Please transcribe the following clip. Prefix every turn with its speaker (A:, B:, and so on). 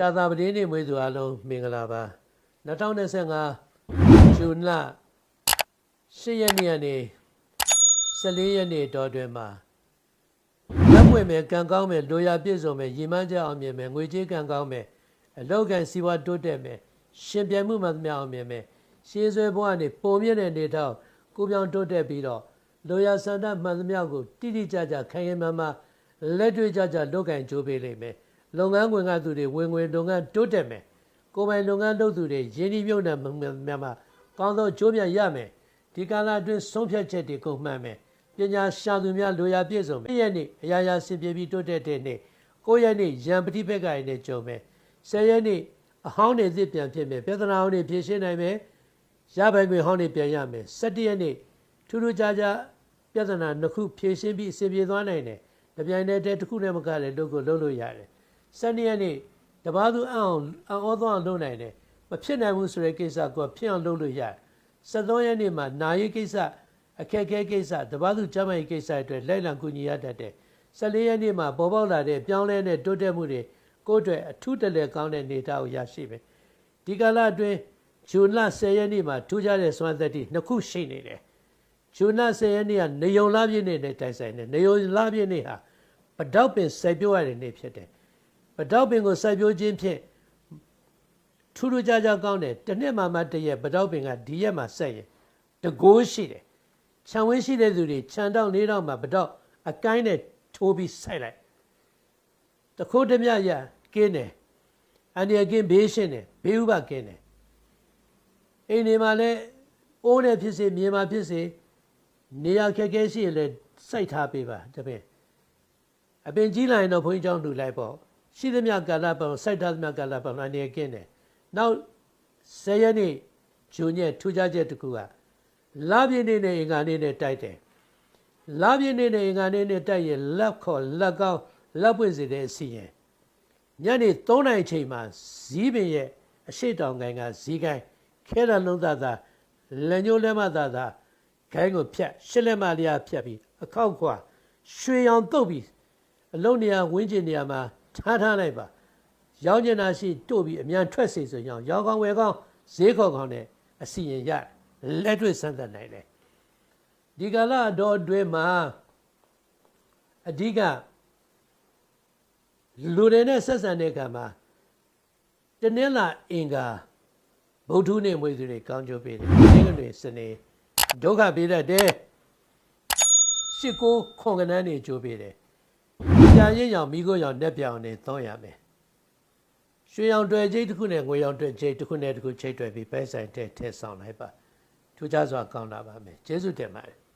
A: ကြာသာပတင်းနေမွေးသူအလုံးမင်္ဂလာပါ2025ဇွန်လ10ရက်နေ့ကနေ14ရက်နေ့တော်တွင်မှာလက်ပွင့်မယ်ကံကောင်းမယ်လိုရာပြည့်စုံမယ်ရည်မှန်းချက်အောင်မြင်မယ်ငွေကြေးကံကောင်းမယ်အလောက်ကန်စီးပွားတိုးတက်မယ်ရှင်ပြိုင်မှုမှမအောင်မြင်မယ်ရှေးဆွဲဘဝနေပုံမြင့်တဲ့နေတော့ကိုပြောင်းတိုးတက်ပြီးတော့လိုရာစန္ဒမှန်သမျှကိုတိတိကျကျခိုင်ရင်မှန်မှလက်တွေ့ကျကျလုပ်ကင်ကြိုးပေးလိမ့်မယ် လုပ်ငန်းခွင်ကသူတွေဝင်ငွေလုပ်ငန်းတိုးတက်မယ်ကိုယ်ပိုင်လုပ်ငန်းလုပ်သူတွေရင်းနှီးမြှုပ်နှံမှမှကောင်းသောကြိုးပြန်ရမယ်ဒီကာလအတွင်းဆုံးဖြတ်ချက်တွေကုန်မှန်မယ်ပညာရှာသူများလိုရာပြည့်စုံမယ်ရက်နေ့အရာရာစင်ပြေပြီးတိုးတက်တဲ့နေ့9ရက်နေ့ရန်ပတိဘက်ကရနဲ့ကြုံမယ်10ရက်နေ့အဟောင်းတွေသစ်ပြန်ဖြစ်မယ်ပြဿနာဟောင်းတွေဖြေရှင်းနိုင်မယ်ရပိုင်ခွင့်ဟောင်းတွေပြန်ရမယ်17ရက်နေ့ထူးထူးခြားခြားပြဿနာနှစ်ခုဖြေရှင်းပြီးအဆင်ပြေသွားနိုင်တယ်တပြိုင်တည်းတည်းတစ်ခုနဲ့မကလည်းလုပ်ကိုလုပ်လို့ရတယ် 12ရက်နေ့တပားသူအအောင်အအောင်သွားအောင်လုပ်နိုင်တယ်မဖြစ်နိုင်ဘူးဆိုတဲ့ကိစ္စကိုဖြစ်အောင်လုပ်လို့ရတယ်73ရက်နေ့မှာနာရီကိစ္စအခက်အခဲကိစ္စတပားသူကျမ်းမာရေးကိစ္စအတွက်လိုက်လံကူညီရတတ်တယ်14ရက်နေ့မှာပေါ်ပေါက်လာတဲ့ပြောင်းလဲတဲ့တိုးတက်မှုတွေကိုယ့်အတွက်အထူးတလဲကောင်းတဲ့နေသားကိုရရှိမယ်ဒီကာလအတွင်းဂျွန်လ10ရက်နေ့မှာထူးခြားတဲ့စွမ်းသက်တည်နှစ်ခုရှိနေတယ်ဂျွန်လ10ရက်နေ့ကနေယုံလပြည့်နေ့နဲ့တိုင်ဆိုင်တယ်နေယုံလပြည့်နေ့ဟာပတောက်ပင်စိုက်ပျိုးရတဲ့နေ့ဖြစ်တယ် ပတောက်ပင်ကိုစိုက်ပျိုးခြင်းဖြင့်ထူးထူးခြားခြားကောင်းတယ်တစ်နှစ်မှမှတစ်ရက်ပတောက်ပင်ကဒီရက်မှာဆက်ရင်တကိုးရှိတယ်ခြံဝင်းရှိတဲ့သူတွေခြံတောက်လေးတောက်မှာပတောက်အကိုင်းနဲ့ထိုးပြီးစိုက်လိုက်တခိုးတမြရကင်းတယ်အန္တရာယ်ကင်းဘေးရှင်းတယ်ဘေးဥပကင်းတယ်အိမ်တွေမှာလည်းအိုးနဲ့ဖြစ်စေမြေမှာဖြစ်စေနေရာခက်ခဲရှိရင်လည်းစိုက်ထားပေးပါတပည့်အပင်ကြီးလာရင်တော့ဘုန်းကြီးကျောင်းလှူလိုက်ပေါ့ ရှိသမျှကာလပတ်စိုက်ထားသမျှကာလပတ်အန်ဒီယကင်းတယ်နောက်10ရက်နေ့ဂျုံရဲ့ထူးခြားချက်တစ်ခုကလာပြည့်နေ့နဲ့အင်္ဂါနေ့နဲ့တိုက်တယ်လာပြည့်နေ့နဲ့အင်္ဂါနေ့နဲ့တိုက်ရင်လက်ခေါ်လက်ကောင်းလက်ပွင့်စေတဲ့အစီရင်ညနေ3နာရီချိန်မှာဇီးပင်ရဲ့အရှိတောင်ကိုင်းကဇီးကိုင်းခဲရလုံးသားသားလက်ညှိုးလက်မသားသားခိုင်းကိုဖြတ်ရှစ်လက်မလျာဖြတ်ပြီးအခောက်ခွာရွှေရောင်တုတ်ပြီးအလုံးနေရာဝင်းကျင်နေရာမှာ ထားထားလိုက်ပါရောင်းကျင်တာရှိတို့ပြီးအမြန်ထွက်စေဆိုရင်ရောင်းကောင်းဝယ်ကောင်းဈေးခေါ်ကောင်းနဲ့အစီရင်ရလက်တွေ့စမ်းသပ်နိုင်တယ်ဒီကလာတော့အတွင်းမှာအဓိကလူတွေနဲ့ဆက်ဆံတဲ့အခါမှာတနင်္လာအင်္ဂါဗုဒ္ဓနေ့မွေးသူတွေကောင်းကျိုးပေးတယ်။ဒီကနေ့စနေဒုက္ခပေးတတ်တယ်။ရှစ်ကိုခွန်ကနန်းတွေကျိုးပေးတယ်။ ကြာရင်ရောင်မိကိုရောင်နဲ့ပြောင်နေသုံးရမယ်။ရွှေရောင်တွေ့ချိတ်တစ်ခုနဲ့ငွေရောင်တွေ့ချိတ်တစ်ခုနဲ့တစ်ခုချိတ်တွေ့ပြီးပဲဆိုင်တဲ့ထည့်ဆောင်လိုက်ပါ။ထူးခြားစွာကောင်းလာပါမယ်။ကျေးဇူးတင်ပါတယ်။